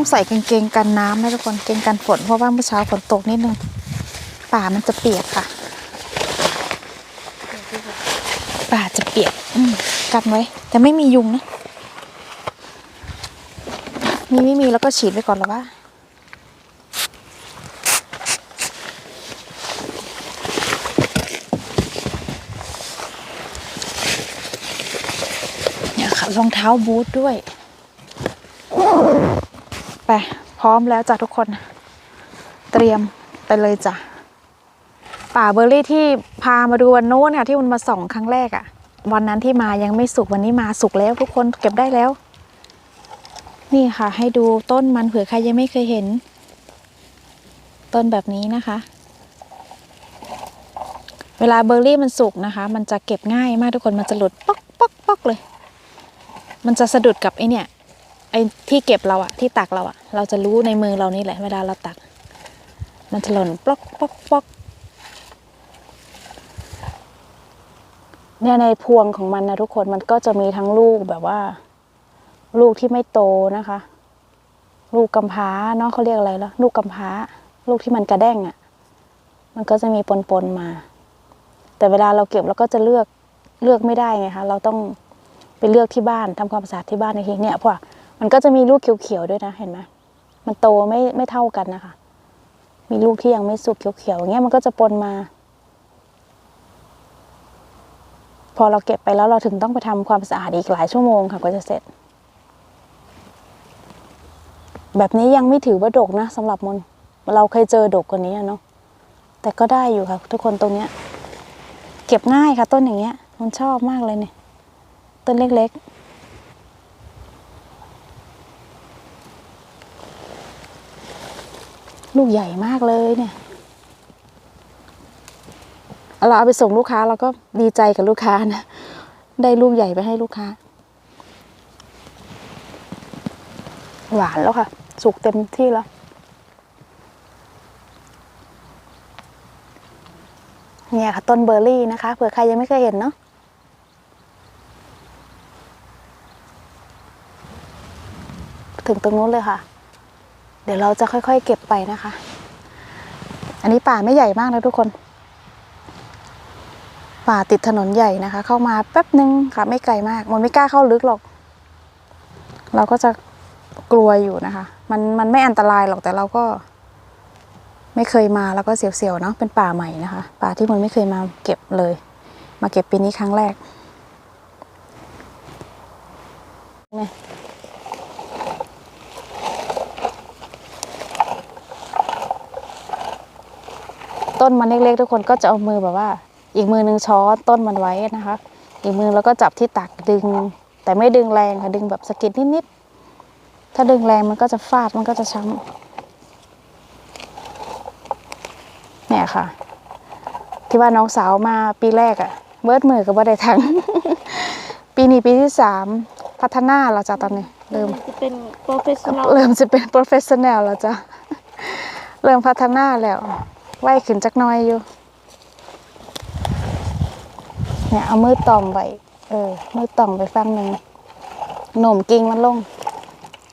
ต้องใส่กางเกงกันน้ำนะทุกคนเกงกันฝนเพราะว่าเมื่อเช้าฝนตกนิดนึงป่ามันจะเปียกค่ะ ป่าจะเปียกอืกันไว้ แต่ไม่มียุงนะมีไม่มีแล้วก็ฉีดไว้ก่อนหรอว่าเนี่ยค่ะรองเท้าบูทด้วย ไป พร้อมแล้วจ้ะทุกคน เตรียมไปเลยจ้ะ ป่าเบอร์รี่ที่พามาดูวันโน้นค่ะ ที่มันมาส่องครั้งแรกอะ่ะ วันนั้นที่มายังไม่สุกวันนี้มาสุกแล้ว ทุกคนเก็บได้แล้ว นี่ค่ะ ให้ดูต้นมันเผื่อใครยังไม่เคยเห็น ต้นแบบนี้นะคะ เวลาเบอร์รี่มันสุกนะคะ มันจะเก็บง่ายมากทุกคนมันจะหลุดป๊อกป๊อกป๊อกเลย มันจะสะดุดกับไอเนี่ย ไอที่เก็บเราอะที่ตักเราอะเราจะรู้ในมือเรานี่แหละเวลาเราตัก มันจะหล่นป๊อกป๊อกป๊อกเนี่ยในพวงของมันนะทุกคนมันก็จะมีทั้งลูกแบบว่า ลูกที่ไม่โตนะคะ ลูกกำพร้าเนาะเขาเรียกอะไรแล้วลูกกำพร้า ลูกที่มันกระแด้งอะ่ะ มันก็จะมีปนปนๆมา แต่เวลาเราเก็บเราก็จะเลือกเลือกไม่ได้ไงคะเราต้องไปเลือกที่บ้านทำความสะอาดที่บ้านในทีเนี่ยเพราะว่า มันก็จะมีลูกเขียวๆด้วยนะเห็นไหมมันโตไม่ไม่เท่ากันนะคะ มีลูกที่ยังไม่สุกเขียวๆอย่างเงี้ยมันก็จะปนมา พอเราเก็บไปแล้วเราถึงต้องไปทำความสะอาดอีกหลายชั่วโมงค่ะกว่าจะเสร็จ แบบนี้ยังไม่ถือว่าดกนะสำหรับมนเราเคยเจอดกกว่านี้เนาะแต่ก็ได้อยู่ค่ะ ทุกคนตรงเนี้ย เก็บง่ายค่ะ ต้นอย่างเงี้ย มันชอบมากเลยเนี่ยต้นเล็กๆ ลูกใหญ่มากเลยเนี่ย เราเอาไปส่งลูกค้าเราก็ดีใจกับลูกค้านะ ได้ลูกใหญ่ไปให้ลูกค้า หวานแล้วค่ะ สุกเต็มที่แล้ว เนี่ยค่ะต้นเบอร์รี่นะคะ เผื่อใครยังไม่เคยเห็นเนาะถึงตรงนู้นเลยค่ะ ดี๋ยวเราจะค่อยๆ เก็บไปนะคะ อันนี้ป่าไม่ใหญ่มากนะทุกคน ป่าติดถนนใหญ่นะคะ เข้ามาแป๊บนึงค่ะ ไม่ไกลมาก มันไม่กล้าเข้าลึกหรอก เราก็จะกลัวอยู่นะคะ มันมันไม่อันตรายหรอกแต่เราก็ ไม่เคยมาแล้วก็เสียวๆเนาะเป็นป่าใหม่นะคะ ป่าที่มันไม่เคยมาเก็บเลย มาเก็บปีนี้ครั้งแรก ต้นมันเล็กๆ ทุกคนก็จะเอามือแบบว่า อีกมือหนึ่งช้อนต้นมันไว้นะคะ อีกมือแล้วก็จับที่ตักดึง แต่ไม่ดึงแรงค่ะดึงแบบสะกิดนิดๆถ้าดึงแรงมันก็จะฟาดมันก็จะช้ำเนี่ยค่ะ ที่ว่าน้องสาวมาปีแรกอะเบิดมือกับบ่ได้ทั้งปีนี้ปีที่สามพัฒนาแล้วจ้ะตอนนี้เริ่มจะเป็นโปรเฟชชั่นอลเริ่มจะเป็นโปรเฟชชั่นแนลแล้วจ้ะเริ่มพัฒนาแล้ว ไวขึ้นจักหน้อยอยู่ เนี่ยเอามือต่อมไว้ เออ มือต่อมไปฟังหนึ่งโหน่มกิ่งมันลง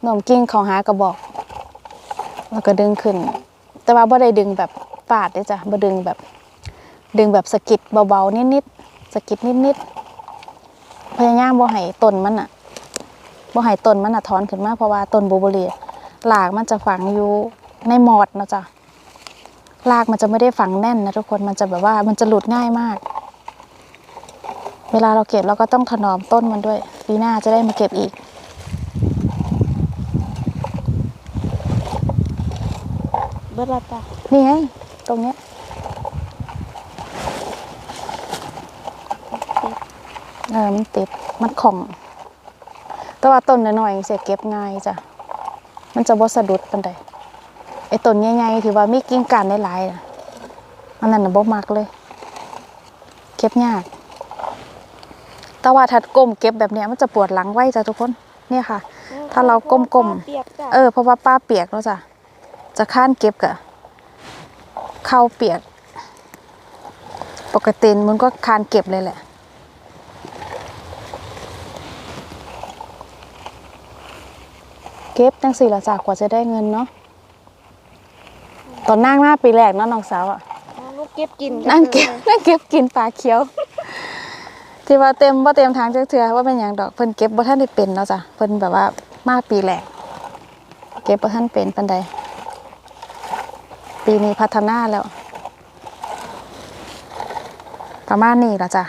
โหน่มกิ่งเขาหากระบอก แล้วก็ดึงขึ้น แต่ว่าบ่ได้ดึงแบบปาดเด้อจ้ะบ่ดึงแบบ ดึงแบบสะกิดเบาๆนิดๆสะกิดนิดๆ พยายามบ่ให้ต้นมันอะบ่ให้ต้นมันอะถอนขึ้นมาเพราะว่าต้นบูเบอร์รี่อะรากมันจะฝังอยู่ในหมอดนะจ๊ะ รากมันจะไม่ได้ฝังแน่นนะทุกคนมันจะแบบว่ามันจะหลุดง่ายมาก เวลาเราเก็บเราก็ต้องถนอมต้นมันด้วยปีหน้าจะได้มาเก็บอีก เบิร์ดละจ้ะนี่ไงตรงเนี้ยเออมันติดมันของ แต่ว่าต้นน้อยๆเสียเก็บง่ายจ้ะมันจะบ่สะดุดปันใด ไอ้ต้นใหญ่ๆที่ว่ามีกิ่งก้านหลายๆน่ะอันนั้นน่ะบ่มักเลย เก็บยาก แต่ว่าถ้าก้มเก็บแบบเนี้ยมันจะปวดหลังไว้จ้ะทุกคน เนี่ยค่ะ ถ้าเราก้มๆเปียกจ้ะเออเพราะว่าป้าเปียกแล้วจ้ะ จะข้านเก็บกะเข้าเปียก ปกติมันก็คานเก็บเลยแหละเก็บจังสี่ละจากกว่าจะได้เงินเนาะ ตอนนั่งหน้าปีแรกเนาะน้องสาวอะน้องลูกเก็บกินนั่งเก็บนั่งเก็บกินปลาเขียว ที่ว่าเต็มว่าเต็มทางจักเทื่อว่าเป็นอย่างดอกเพิ่นเก็บบ่ทันได้เป็นเนาะจ้ะเพิ่นแบบว่ามาปีแรกเก็บบ่ทันเป็นปานใดปีนี้พัฒนาแล้ว ประมาณนี้ละจ้ะ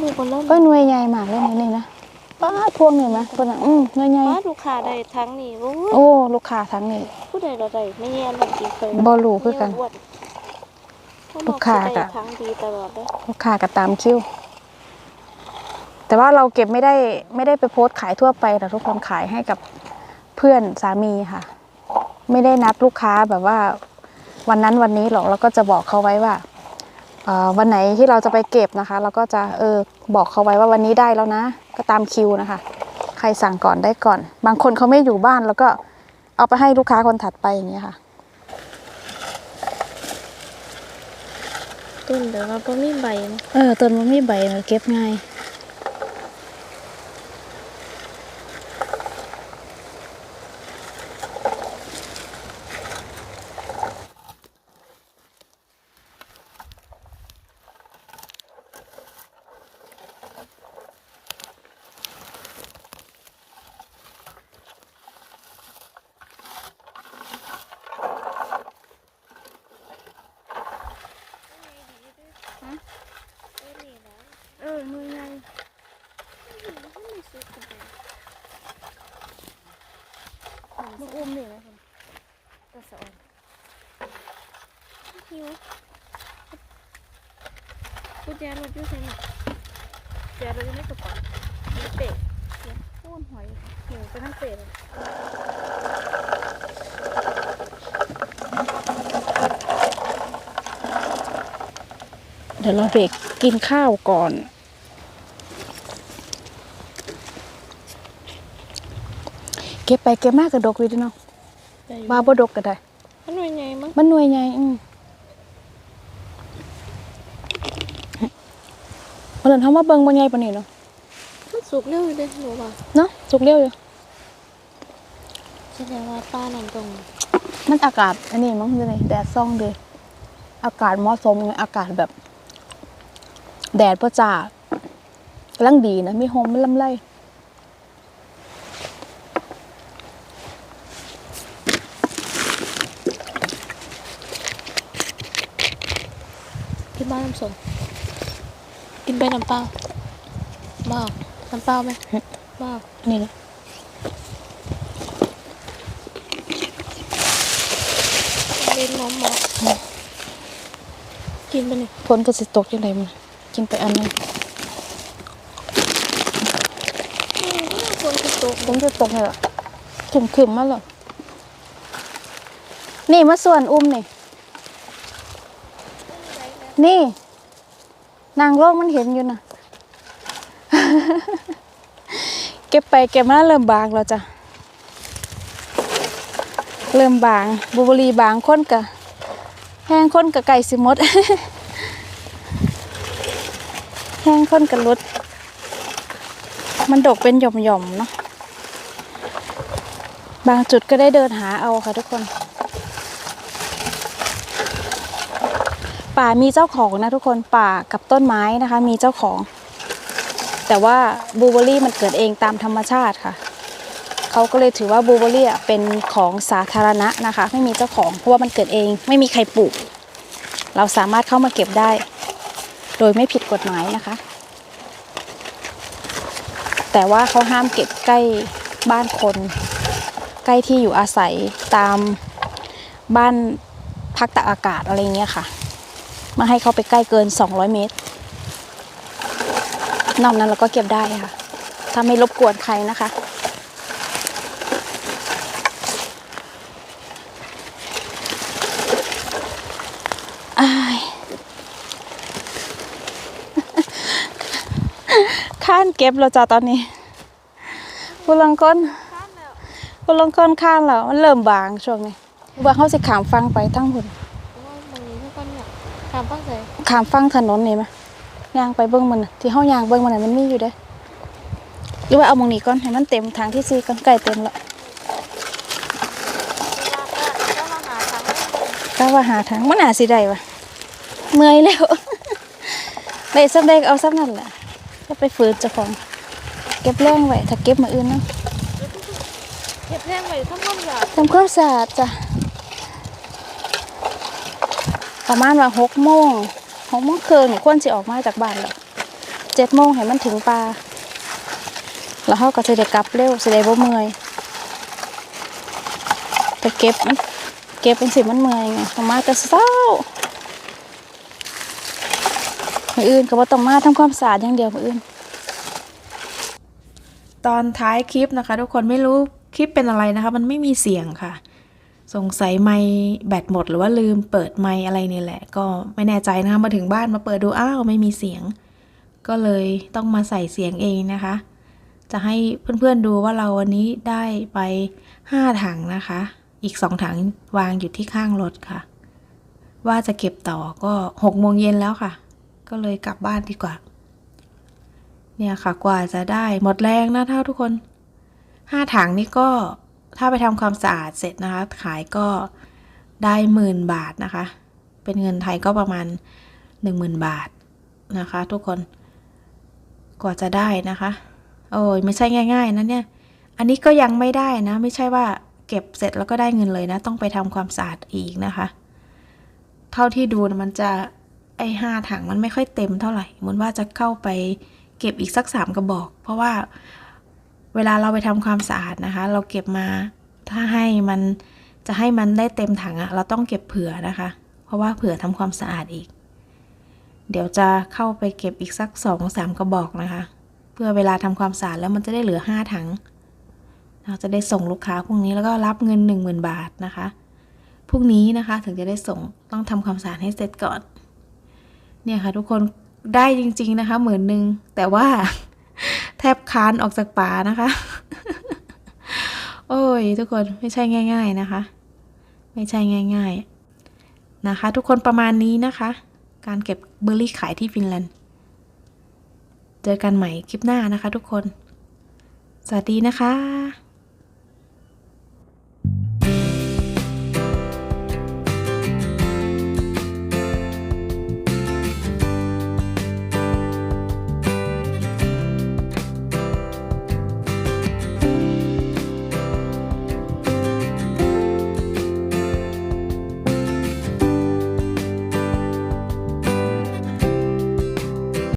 ลูกคนเริ่มเอ้ยหน่วยใหญ่มากเลยนี่นี่นะ ป้าพวงนี่ไหมคนน่ะอืมหน่วยใหญ่มาลูกค้าได้ทั้งนี้โอ้ยโอ้ลูกค้าทั้งนี้ ผู้ใดเราได้ไม่แย่หลังกินเคยบ่รู้คือกันอ้วนลูกค้าก็ก็ทั้งดีตลอดเลยลูกค้าก็ตามคิว แต่ว่าเราเก็บไม่ได้ไม่ได้ไปโพสต์ขายทั่วไปแต่ทุกคนขายให้กับเพื่อนสามีค่ะ ไม่ได้นัดลูกค้าแบบว่า วันนั้นวันนี้หรอกเราก็จะบอกเขาไว้ว่าเอ่อ วันไหนที่เราจะไปเก็บนะคะ เราก็จะเออบอกเขาไว้ว่าวันนี้ได้แล้วนะ ก็ตามคิวนะคะ ใครสั่งก่อนได้ก่อน บางคนเขาไม่อยู่บ้านแล้วก็เอาไปให้ลูกค้าคนถัดไปอย่างเงี้ยค่ะต้นเดี๋ยวเราก็มีใบนะเออต้นมันมีใบมันเก็บง่าย เออมือไงมันอุ้มนี่ไหมคุณตะสอนหิวกุญแจรถอยู่ใช่ไหมแกเราจะไม่กระป๋องเตะอุ้มหอยหิวไปทั้งเศษเลยเดี๋ยวเราเบรกกินข้าวก่อน ก็บไปเก็บมากกระดกอยู่เดิเนาะว่าบ่ดกก็ได้ มันหน่วยไงมั้งมันหน่วยใหญ่อืมวันนั้นทำว่าเบิ่งบ่ใหญ่ปานนี้เนาะมันสุกเร็วอยู่เด้หนูว่าเนาะสุกเร็วอยู่แสดงว่าป้านั่นตรง มันอากาศอันนี้มั้งเลยแดดซ่องเลยอากาศเหมาะสมไงอากาศแบบ แดดประจ่ากำลังดีนะมีโฮมไม่ลำไร กินบ้านน้ำส้มกิ นไปน้ำเปล่าบ้าน้ำเปล่าไหมบ้านี่นะเล่นน้องหมอกินไปนี่ฝนก็สิตกยังไงมันกินไปอันนึงคนจะตกฝนจะตกเลยเหรอขึมขึมๆมาเหรอนี่มาส่วนอุ้มนี่นี่ นางโลกมันเห็นอยู่นะเก็บไปเก็บมาเริ่มบางแล้วจ้ะ เริ่มบางบูเบรีบางคนกะแห้งคนกะไก่สิมด แห้งคนกะลดมันดกเป็นหย่อมๆเนาะบางจุดก็ได้เดินหาเอาค่ะทุกคน ป่ามีเจ้าของนะทุกคนป่ากับต้นไม้นะคะ มีเจ้าของ แต่ว่าบลูเบอรี่มันเกิดเองตามธรรมชาติค่ะเขาก็เลยถือว่าบลูเบอรี่เป็นของสาธารณะนะคะ ไม่มีเจ้าของเพราะว่ามันเกิดเองไม่มีใครปลูก เราสามารถเข้ามาเก็บได้ โดยไม่ผิดกฎหมายนะคะ แต่ว่าเขาห้ามเก็บใกล้บ้านคน ใกล้ที่อยู่อาศัยตามบ้านพักตากอากาศอะไรเงี้ยค่ะ มาให้เขาไปใกล้เกิน 200 เมตร นอกนั้นเราก็เก็บได้ค่ะ ถ้าไม่รบกวนใครนะคะอายข้านเก็บแล้วจ้ะตอนนี้ผู้ลังก้นผู้ลังก้นข้านแล้วมันเริ่มบางช่วงนี้ว่าเขาสิขามฟังไปทั้งหมดาตรงนี้เท่ากันเนี่ยถามป้าใส่ขามฟังถนนนี่ไหมย่างไปเบิ่งมันน่ะที่เฮาย่างเบิ่งมันน่ะมันมีอยู่เด้อหรือว่าเอาหมองนี้ก่อนให้มันเต็มทางที่4ก่อนใกล้เต็มแล้วก็ว่าหาทางมันอาจสิได้วะเมื่อยแล้วได้ซ้ำได้ก็เอาซ้ำนั่นแหละก็ไปฝืนเจ้าของ เก็บแรงไว้ถ้าเก็บมาอื่นเนาะเก็บแรงไว้ทั้งหมดอย่าทำความสะอาดจ้ะ ประมาณว่าหกโมงหกโมงครึ่งนี่ควรสิออกมาจากบ้านแล้วเจ็ดโมงให้มันถึงป่าแล้วเขาก็จะได้กลับเร็วสิได้บ่เมื่อยแต่เก็บเก็บเป็นสิมันเมื่อยไงต้องมาแต่เศร้าออื่นก็บ่ต้องมาทำความสะอาดอย่างเดียวอื่น ตอนท้ายคลิปนะคะ ทุกคนไม่รู้คลิปเป็นอะไรนะคะ มันไม่มีเสียงค่ะ สงสัยไมค์แบตหมดหรือว่าลืมเปิดไมค์อะไรนี่แหละ ก็ไม่แน่ใจนะคะมาถึงบ้านมาเปิดดูอ้าวไม่มีเสียง ก็เลยต้องมาใส่เสียงเองนะคะ จะให้เพื่อนๆดูว่าเราวันนี้ได้ไป 5 ถังนะคะ อีก 2 ถังวางอยู่ที่ข้างรถค่ะ ว่าจะเก็บต่อก็6โมงเย็นแล้วค่ะ ก็เลยกลับบ้านดีกว่า เนี่ยค่ะกว่าจะได้หมดแรงนะเท่าทุกคนห้าถังนี่ก็ ถ้าไปทำความสะอาดเสร็จนะคะ ขายก็ได้หมื่นบาทนะคะ เป็นเงินไทยก็ประมาณหนึ่งหมื่นบาทนะคะ ทุกคน กว่าจะได้นะคะ โอ้ยไม่ใช่ง่าย ๆนะเนี่ย อันนี้ก็ยังไม่ได้นะ ไม่ใช่ว่าเก็บเสร็จแล้วก็ได้เงินเลยนะ ต้องไปทำความสะอาดอีกนะคะ เท่าที่ดูนะมันจะไอห้าถังมันไม่ค่อยเต็มเท่าไหร่เหมือนว่าจะเข้าไปเก็บอีกสักสามกระบอก เพราะว่า เวลาเราไปทำความสะอาดนะคะ เราเก็บมาถ้าให้มันจะให้มันได้เต็มถังอะเราต้องเก็บเผื่อนะคะ เพราะว่าเผื่อทำความสะอาดอีก เดี๋ยวจะเข้าไปเก็บอีกสักสองสามกระบอกนะคะ เพื่อเวลาทำความสะอาดแล้วมันจะได้เหลือห้าถังเราจะได้ส่งลูกค้าพรุ่งนี้แล้วก็รับเงินหนึ่งหมื่นบาทนะคะพรุ่งนี้นะคะถึงจะได้ส่งต้องทำความสะอาดให้เสร็จก่อน เนี่ยค่ะทุกคนได้จริง ๆนะคะหมื่นหนึ่งแต่ว่า แทบคานออกจากป่านะคะ โอ้ย ทุกคนไม่ใช่ง่าย ๆนะคะ ไม่ใช่ง่าย ๆ นะคะ ทุกคนประมาณนี้นะคะ การเก็บเบอร์รี่ขายที่ฟินแลนด์ เจอกันใหม่คลิปหน้านะคะ ทุกคน สวัสดีนะคะ